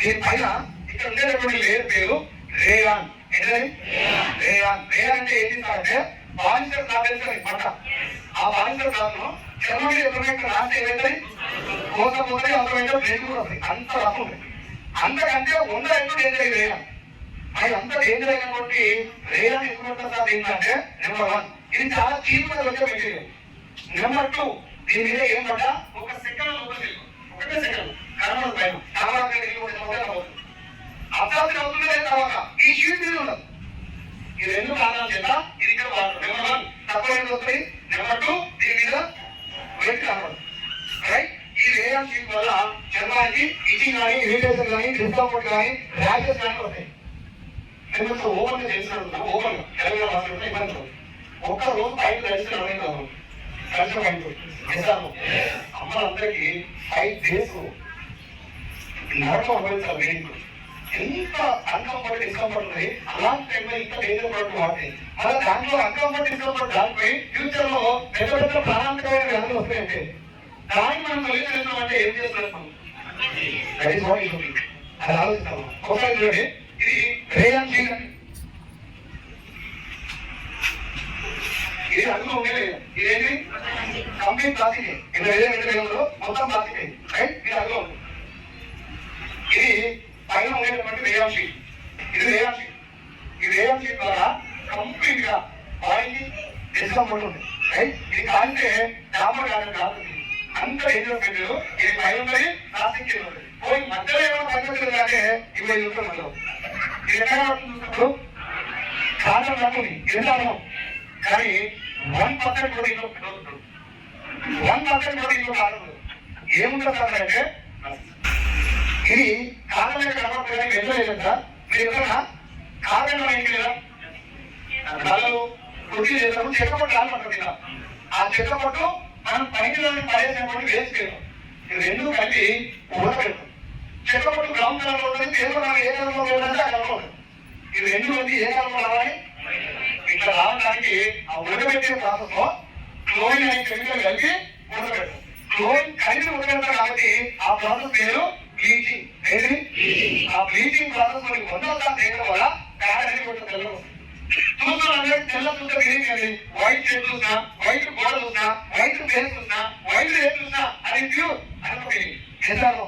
దీనిపైన ఇక్కడ ఉండేటటువంటి లేయర్ పేరు రేయాన్. ఏంటది? రేయాన్. రేయాన్ అంటే ఏంటి అంటే బాలిస్టర్ క్లాత్ పంట ఆ బాలిస్టర్ క్లాత్ను చర్మం మీద ఎప్పుడైనా ఇక్కడ రాస్తే కోత పోతే అవసరమైన బ్రేక్ కూడా అంత రఫ్ ఉంది. అంతకంటే వంద ఎక్కువ డేంజర్ అయ్యి రేయాన్? అది అంత డేంజర్ అయినటువంటి రేయాన్ ఎక్కువ ఉంటుంది సార్? ఏంటంటే నెంబర్ వన్ ఇది చాలా చీప్గా వచ్చే మెటీరియల్ నెంబర్ టూ దీని మీద ఏం పడ్డా? ఒక సెకండ్ లోపల ఒకటే సెకండ్. కనబడదు పైన చాలా అర్థాలు అవుతుంది లేదా తర్వాత ఈ షీట్ మీద ఉండదు. ఈ రెండు కారణాల చేత ఇది ఇక్కడ నెంబర్ వన్ తక్కువ ఎంత నెంబర్ టూ దీని మీద వెయిట్ కనబడదు రైట్ ఈ రేయాన్ షీట్ వల్ల చర్మానికి ఇచింగ్ కానీ ఇరిటేషన్ కానీ డిస్కంఫర్ట్ కానీ ర్యాషెస్ కానీ వస్తాయి ఎందుకంటే ఓపెన్ చేసినట్టు ఓపెన్ తెలంగాణ రాష్ట్రంలో ఇబ్బంది ఒక్క రోజు పైన దర్శనం అనేది కాదు. అయిపోతుంది అమ్మలందరికీ ఫైవ్ డేస్ నరకం అనుభవించాలి ఎంత అన్కంఫర్ట్ డిస్కంఫర్ట్ ఉంది అలాంటి టైంలో ఇంకా డేంజర్ ప్రోడక్ట్ వాడి అలా దాంట్లో అన్కంఫర్ట్ డిస్కంఫర్ట్ దానిపై ఫ్యూచర్లో పెద్ద పెద్ద ప్రాణాంతకమైన వ్యాధులు వస్తాయంటే దాన్ని మనం తొలగించడం అంటే ఏం చేస్తున్నాం అది ఆలోచిస్తాము ఒకసారి చూడండి ఇది రేయాన్ షీట్ ఇది అందులో ఉండేది ఇదేంటి? Complete plastic. ఇందులో ఏదైనా మొత్తం ప్లాస్టిక్. రైట్? ఇది అందులో ఉంది. ఇది పైన ఉండేటటువంటి రేయాన్ షీట్ ఇది రేయాన్ షీట్ ఈ రేయాన్ షీట్ ద్వారా కంప్లీట్గా బాడీకి డిస్కంఫర్ట్ ఉంది రైట్? ఇది కాంటే కామర్ కాదు. అంత డేంజర్ పెట్టారు. ఇది పైన ఉన్నది ప్లాస్టిక్ కింద పోయి మధ్యలో ఏమైనా పనిచేస్తుంది కానీ ఇరవై నిమిషాలు మధ్యలో. ఇది ఎక్కడ చూసినప్పుడు కారణం రాకుంది ఎంత కానీ వన్ పర్సెంట్ కూడా ఇంట్లో వన్ పర్సెంట్ కూడా ఇంట్లో కాదు. ఏముంటుంది సార్ అంటే ఇది కారణమే కనపడతాయి లేదంట మీరు ఎక్కడన్నా కారణం ఏంటి లేదా? కళ్ళు కృషి చేసినప్పుడు చెక్కపట్టు రాలపడుతుంది ఇలా ఆ చెక్కపట్టు మనం పైకి పడేసినప్పుడు వేస్ట్ చేయడం ఇది రెండు కలిపి ఊరపెడతాం చెక్కపట్టు గ్రౌండ్ కలర్లో ఉంటుంది పేపర్ మనం ఏ కలర్ ఉండాలంటే ఆ ఉంటుంది ఇది రెండు వచ్చి ఏ కలర్ రావాలి? ఇట్లా రావడానికి ఆ ఉడకబెట్టే ప్రాసెస్లో క్లోరిన్ అనే కెమికల్ కలిపి ఉడకబెడతాం క్లోరిన్ కలిపి ఉడకబెడతాం కాబట్టి ఆ ప్రాసెస్ పేరు బ్లీచింగ్. ఏది ఆ బ్లీచింగ్ ప్రాసెస్ మనకి వందల సార్లు చేయడం వల్ల ప్యాడ్ అనేది కొంచెం వస్తుంది. చూస్తున్నా తెల్ల చూస్తే మీరేం కానీ వైట్ చూసినా వైట్ గోడ చూసినా వైట్ ఫేస్ చూసినా వైట్ ఏం చూసినా అది ప్యూర్ అనుకోండి చేశాను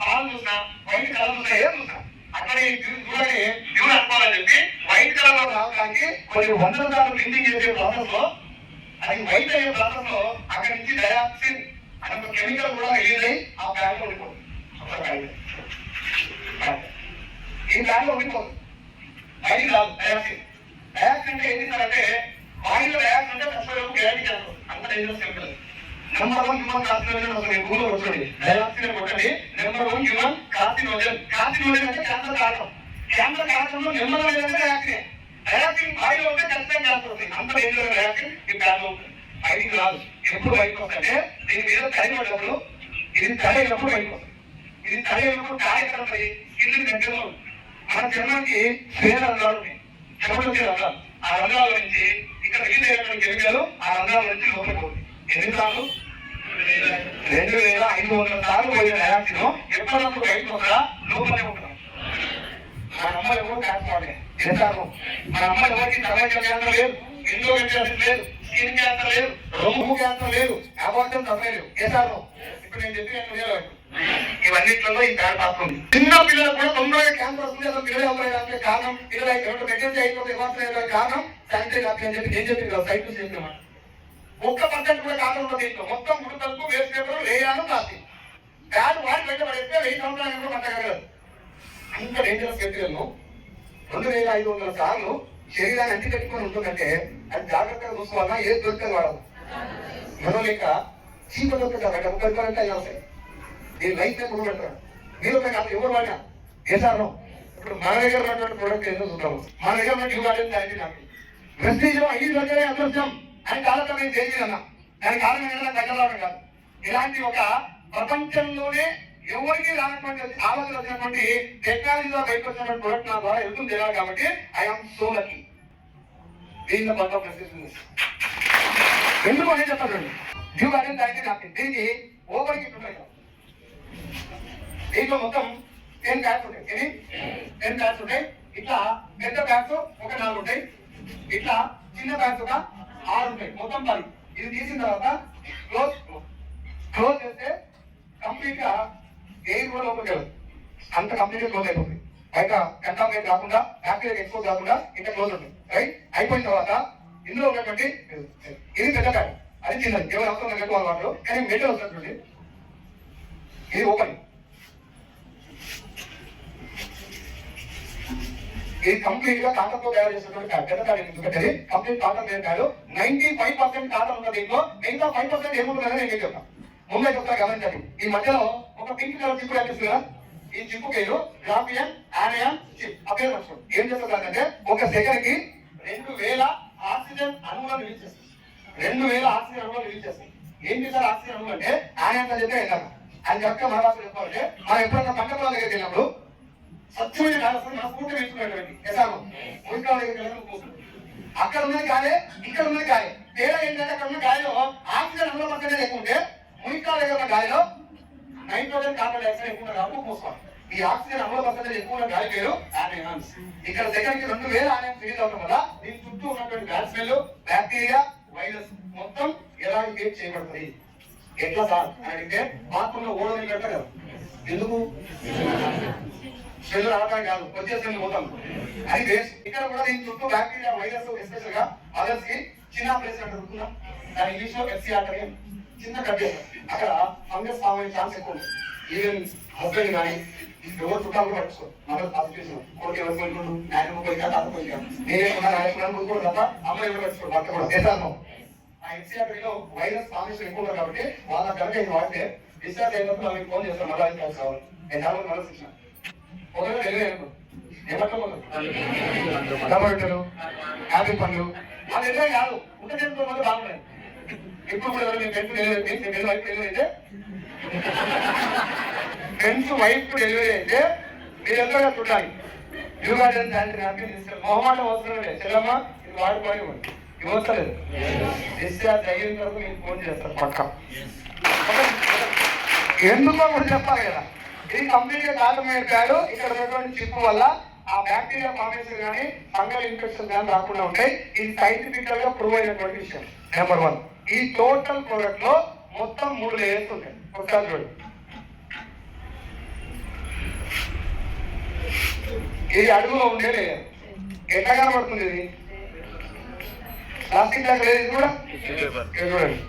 పాలు చూసినా వైట్ కలర్ చూసినా ఏం చూసినా. అక్కడ ఈ చూడని ప్యూర్ అనుకోవాలని చెప్పి వైట్ కలర్లో రావడానికి కొన్ని వందల సార్లు క్లీనింగ్ చేసే ప్రాసెస్లో అది వైట్ అయ్యే ప్రాసెస్లో అక్కడి నుంచి డయాక్సిన్ అనే కెమికల్ కూడా రిలీజ్ అయ్యి ఆ ప్యాన్లో ఒక ఈ దానిలో ఉండిపోదు ఉండిపోతుంది కాదు రాదు. డయాక్సిన్ డయాక్సిన్ అంటే ఏంటి సార్ అంటే ఆయిల్ డయాక్సిన్ అంటే ఫస్ట్ గ్యారంటీ చేస్తారు అంత dangerous chemical number one human carcinogen వస్తుంది గూగుల్ వస్తుంది డయాక్సిన్ కొట్టండి number one human carcinogen carcinogen అంటే క్యాన్సర్ కారణం క్యాన్సర్ కారణంలో నెంబర్ వన్ ఏంటంటే డయాక్సిన్ డయాక్సిన్ ఆయిల్ ఉంటే ఖచ్చితంగా క్యాన్సర్ వస్తుంది అంత డేంజర్ డయాక్సిన్ ఈ ప్యాన్ ఉంటుంది బయటికి రాదు ఎప్పుడు బయటకు వస్తుంటే దీని మీద తగినప్పుడు ఇది తగినప్పుడు బయటకు వస్తుంది ఇది తడి అయినప్పుడు కార్యక్రమం స్కిన్ దగ్గరలో మన చర్మానికి స్వేద రంగాలు ఉన్నాయి. రంగాలు ఆ రంగాల నుంచి ఇక్కడ రిలీజ్ అయినటువంటి కెమికల్ ఆ రంగాల నుంచి లోపలిపోయింది ఎన్నిసార్లు రెండు వేల ఐదు వందల సార్లు పోయిన డయాక్సిన్ ఎప్పటికప్పుడు బయటకు వస్తుందా లోపలే ఉంటాం మన అమ్మ ఎవరు కాకపోతే చేశారు మన అమ్మ ఎవరికి సర్వైకల్ క్యాన్సర్ లేదు. ఎండో క్యాన్సర్ లేదు స్కిన్ క్యాన్సర్ లేదు. రొమ్ము క్యాన్సర్ లేదు. అబార్షన్ తప్పలేదు చేశారు ఇప్పుడు నేను చెప్పి నేను తెలియాలి ఇవన్నిట్లలో ఈ ప్యాన్ పాత్ర చిన్న పిల్లలకు కూడా తొందరగా క్యాన్సర్ వస్తుంది అసలు పిల్లలు అవ్వడానికి కారణం పిల్లలు రెండు ప్రెగ్నెన్సీ అయిపోతే ఇవ్వాల్సిన కారణం శానిటరీ ల్యాబ్ అని చెప్పి నేను చెప్పి కదా సైట్ నుంచి చెప్పినమాట ఒక్క పర్సెంట్ కూడా కారణం ఉండదు దీంట్లో. మొత్తం గుడితలకు వేస్ట్ పేపర్ వేయాను ప్లాస్టిక్ ప్యాన్ వాడి బయట పడేస్తే వెయ్యి సంవత్సరాలు కూడా పట్టగలరు అంత డేంజరస్ కెమికల్ను రెండు వేల ఐదు వందల సార్లు శరీరాన్ని అంటి కట్టుకొని ఉంటుందంటే అది జాగ్రత్తగా చూసుకోవాలన్నా ఏది దొరికేది వాడదు. మనం లేక చీప దొరుకుతుంది కాబట్టి ఒక రూపాయలంటే అయ్యి వస్తాయి దీని లైఫ్ ఎప్పుడు పెడతారు మీరు కాదు ఎవరు వాడా చేశారు ఇప్పుడు మన దగ్గర ఉన్నటువంటి ప్రొడక్ట్ ఏదో చూద్దాము. మన దగ్గర ఉన్న ట్యూబ్ వాడేది దానికి నాకు ప్రెస్టీజ్లో ఐదు దగ్గరే అదృష్టం. అని కాలంలో నేను చేసిందన్న దాని కారణం ఏదైనా రావడం కాదు. ఇలాంటి ఒక ప్రపంచంలోనే ఎవరికి రానటువంటి ఆలోచన వచ్చినటువంటి టెక్నాలజీలో బయటకు వచ్చినటువంటి ప్రొడక్ట్ నా ద్వారా వెళ్తుంది తెలియాలి కాబట్టి ఐఎమ్ సో లక్కీ దీనిలో కొంత ప్రశ్నిస్తుంది ఎందుకు అనేది చెప్పండి డ్యూ అనేది దానికి నాకు దీనికి ఓవర్కి దీంట్లో మొత్తం టెన్ బ్యాగ్స్ ఉంటాయి. ఎన్ని? టెన్ బ్యాగ్స్ ఉంటాయి. ఇట్లా పెద్ద బ్యాగ్స్ ఒక నాలుగు ఉంటాయి. ఇట్లా చిన్న బ్యాగ్స్ ఒక ఆరు ఉంటాయి. మొత్తం పది. ఇది తీసిన తర్వాత క్లోజ్ క్లోజ్ చేస్తే కంప్లీట్గా ఎయిర్ కూడా లోపలికి వెళ్ళదు అంత కంప్లీట్గా క్లోజ్ అయిపోతుంది. బయట కంటామినేట్ కాకుండా బ్యాక్టీరియా ఎక్కువ కాకుండా ఇంత క్లోజ్ ఉంటుంది. రైట్ అయిపోయిన తర్వాత ఇందులో ఉన్నటువంటి ఇది పెద్ద బ్యాగ్ అది చిన్నది. ఎవరు అవసరం వాళ్ళు కానీ మెటల్ వస్తుంది ఇది ఓపెన్ ఇది కంప్లీట్గా కాటన్ తయారు చేసినటువంటి పెద్ద ప్యాడ్ ఎందుకంటే కంప్లీట్ కాటన్ తయారు నైన్టీ ఫైవ్ పర్సెంట్ కాటన్ ఉన్న దీంట్లో మిగతా ఫైవ్ పర్సెంట్ ఏముంటుందని నేను చెప్తాను ముందే చెప్తా గమనించండి. ఈ మధ్యలో ఒక పింక్ కలర్ చిప్పు కనిపిస్తుందా ఈ చిప్పు పేరు గ్రాఫియన్ ఆనయన్ చిప్ ఆ పేరు మర్చిపోండి ఏం చేస్తుందంటే ఒక సెకండ్కి రెండు వేల ఆక్సిజన్ అణువులను రిలీజ్ చేస్తుంది రెండు వేల ఆక్సిజన్ అణువులను రిలీజ్ చేస్తుంది ఏం చేశారు ఆక్సిజన్ అణువులు అంటే? ఆనియన్ అని చెప్పి వెళ్ళారు అది చెప్తే మన భాషలో చెప్పాలంటే మనం ఎప్పుడైనా పంట పొలం దగ్గరికి వెళ్ళినప్పుడు స్వచ్ఛమైన గాలి వస్తుంది వేసుకున్నటువంటి ఎసాము. అక్కడ ఉన్న గాలి ఇక్కడ ఉన్న గాలి తేడా ఏంటంటే అక్కడ ఉన్న గాలిలో ఆక్సిజన్ అందులో పక్కనే లేకుంటే మురికాల ఉన్న గాలిలో నైట్రోజన్ కార్బన్ డైఆక్సైడ్ ఎక్కువ ఉంటుంది కాబట్టి మూసుకోవాలి ఈ ఆక్సిజన్ అమలు పర్సెంటేజ్ ఎక్కువ గాలి పేరు ఆనియాన్స్ ఇక్కడ సెకండ్కి రెండు వేల ఆనియన్స్ రిలీజ్ అవడం వల్ల దీని చుట్టూ ఉన్నటువంటి బ్యాడ్ స్మెల్ బ్యాక్టీరియా వైరస్ మొత్తం ఎరాడికేట్ చేయబడుతుంది? ఎట్లా సార్? అని అడిగితే బాత్రూంలో ఓడని కట్ట కదా ఎందుకు? సెల్ రావటం కాదు వచ్చే సెల్ పోతాం. అది బేస్ ఇక్కడ కూడా దీని చుట్టూ బ్యాక్టీరియా వైరస్ ఎస్పెషల్గా అదర్స్కి చిన్న ప్లేస్ అంటే దొరుకుతుందా దాని ఇంగ్లీష్లో ఎఫ్సీ ఆర్టరీ చిన్న కట్ అక్కడ ఫంగస్ ఫామ్ అయ్యే ఛాన్స్ ఎక్కువ ఉంది. ఈవెన్ హస్బెండ్ కానీ ఎవరు చుట్టాలు కూడా పట్టుకో మన పాజిటివ్ కొడుకు ఎవరు పోయినాడు నాయన పోయినా తాత పోయినా నేనే ఉన్నా నాయకున్నాను ముందు కూడా తప్ప అమ్మాయి ఎవరు పట్టుకోడు భర్త కూడా చేశాను ఆ ఎఫ్సీఆర్టీలో వైరస్ ఫార్మేషన్ ఎక్కువ ఉంది కాబట్టి వాళ్ళ కనుక ఇది వాడితే డిశ్చార్జ్ అయినప్పుడు వాళ్ళకి ఫోన్ చేస్తాను మళ్ళీ కాదు కావాలి నేను చాలా మళ్ళీ ఇచ్చిన ఒకవేళ ఏమంటారు టమాటోలు యాపిల్ పండ్లు అది ఎట్లా కాదు ఉంట చేతుల మంది బాగున్నాయి ఇప్పుడు కూడా ఎవరు ఫ్రెండ్స్ డెలివరీ వైఫ్ డెలివరీ అయితే ఫ్రెండ్స్ వైఫ్ డెలివరీ అయితే మీరు ఎంతగా చూడాలి యుగాడన్ శాంతి హ్యాపీ తీసుకెళ్ళి మొహమాటం అవసరం లేదు చెల్లమ్మ ఇది వాడుకోవాలి ఇది వస్తలేదు డిశ్చార్జ్ అయిన వరకు మీకు ఫోన్ చేస్తారు పక్క ఎందుకో కూడా చెప్పాలి కదా. ఇది కంప్లీట్గా కాటమేటాడు ఇక్కడ ఉన్నటువంటి చిప్పు వల్ల ఆ బ్యాక్టీరియా ఫార్మేషన్ కానీ ఫంగల్ ఇన్ఫెక్షన్ కానీ రాకుండా ఉంటాయి. ఇది సైంటిఫికల్గా ప్రూవ్ అయినటువంటి విషయం. నెంబర్ వన్ ఈ టోటల్ ప్రోడక్ట్లో మొత్తం మూడు లేయర్స్ ఉంటాయి. ఒకసారి చూడండి ఇది అడుగులో ఉండే లేయర్ ఎట్లా కనబడుతుంది ఇది? ప్లాస్టిక్ లాగా లేదు ఇది కూడా? చూడండి.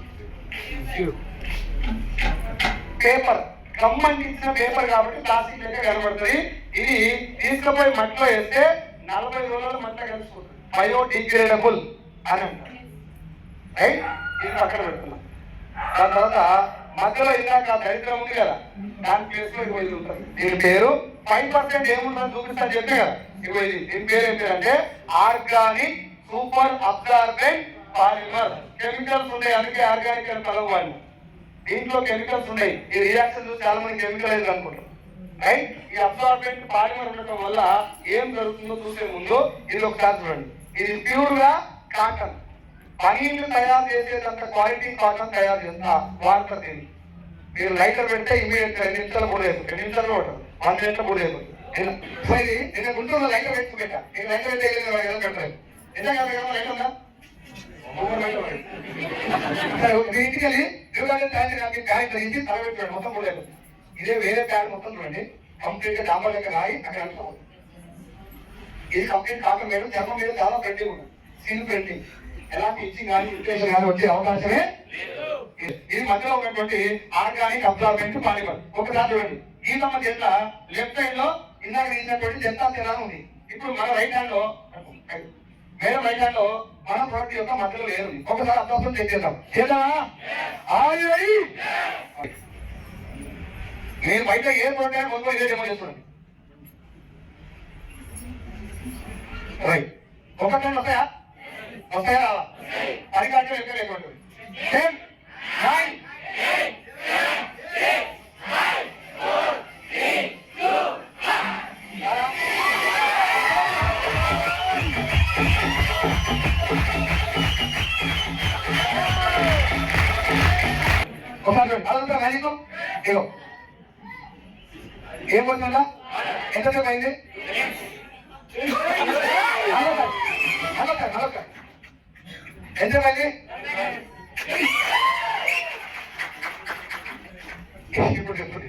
పేపర్ సంబంధించిన పేపర్ కాబట్టి ప్లాస్టిక్ లెక్క కనబడుతుంది. ఇది తీసుకుపోయి మట్టిలో వేస్తే నలభై రోజులు మట్టిలో కలిసిపోతుంది. బయోడిగ్రేడబుల్ అని అంటారు. రైట్ ఇది పక్కన పెడుతున్నాం. దాని తర్వాత మధ్యలో ఇందాక దరిద్రం ఉంది కదా దాని ప్లేస్లో ఇరవై ఐదు ఉంటుంది దీని పేరు ఫైవ్ పర్సెంట్ ఏముంటుందని చూపిస్తా చెప్పే కదా. ఇరవై ఐదు దీని పేరు ఏం పేరు అంటే organic super absorbent polymer. Chemicals ఉన్నాయి అందుకే ఆర్గానిక్ అని పదవాలి దీంట్లో కెమికల్స్ ఉన్నాయి. ఈ రియాక్షన్ చూసి చాలా మంది కెమికల్ అయింది అనుకుంటాం రైట్ ఈ అబ్జార్బెంట్ పాలిమర్ ఉండటం వల్ల ఏం జరుగుతుందో చూసే ముందు ఇది ఒకసారి చూడండి. ఇది ప్యూర్గా కాటన్ పనీళ్ళు తయారు చేసేటంత క్వాలిటీ కాటన్ తయారు చేస్తా వాడతారు దీన్ని. మీరు లైటర్ పెడితే ఇమీడియట్ రెండు నిమిషాలు కూడా అయిపోతుంది. రెండు నిమిషాలు కూడా వన్ మినిట్లో కూడా ఇది నేను గుంటూరులో లైటర్ పెట్టుకుంటా. నేను లైటర్ పెట్టే పెట్టలేదు పెడతాను నిజంగా లైటర్ ఉందా? ఇంటికి వెళ్ళి దిగులాడే తయారు నాకు ప్యాన్ ధరించి తలబెట్టాడు మొత్తం కూడా ఇదే వేరే ప్యాన్ మొత్తం చూడండి. కంప్లీట్గా డాంబర్ లెక్క రాయి అక్కడ అనుకోవాలి ఇది కంప్లీట్ కాక మీద చర్మం మీద చాలా పెండింగ్ ఉంది. స్కిన్ పెండింగ్ ఎలాంటి ఇచ్చింగ్ కానీ ఇన్ఫెక్షన్ కానీ వచ్చే అవకాశమే ఇది మధ్యలో ఉన్నటువంటి ఆర్గానిక్ అబ్జార్బెంట్ పాలిమర్. ఒకసారి చూడండి. ఈ తమ జంట లెఫ్ట్ సైడ్లో ఇందాక తీసినటువంటి జంతా తినాలి ఉంది. ఇప్పుడు మన రైట్ హ్యాండ్లో వేరే రైట్ హ్యాండ్లో మన ప్రోడక్ట్ యొక్క మధ్యలో లేదు. ఒకసారి అబ్జార్బెంట్ చెక్ చేద్దాం. చేద్దామా? మీరు బయట ఏ అయినా ముందు ఇదే డెమో చేస్తున్నాను రైట్ ఒకటి వస్తాయా? వస్తాయా? రావా కాదు ఎక్కడ లేకుండా టెన్ నైన్ ఒకసారి అదంతా అయిందో ఇగో. ఏం పోతుందా ఎంతసేపు అయింది? ఎంతసేపు అయింది? ఇప్పుడు చెప్పండి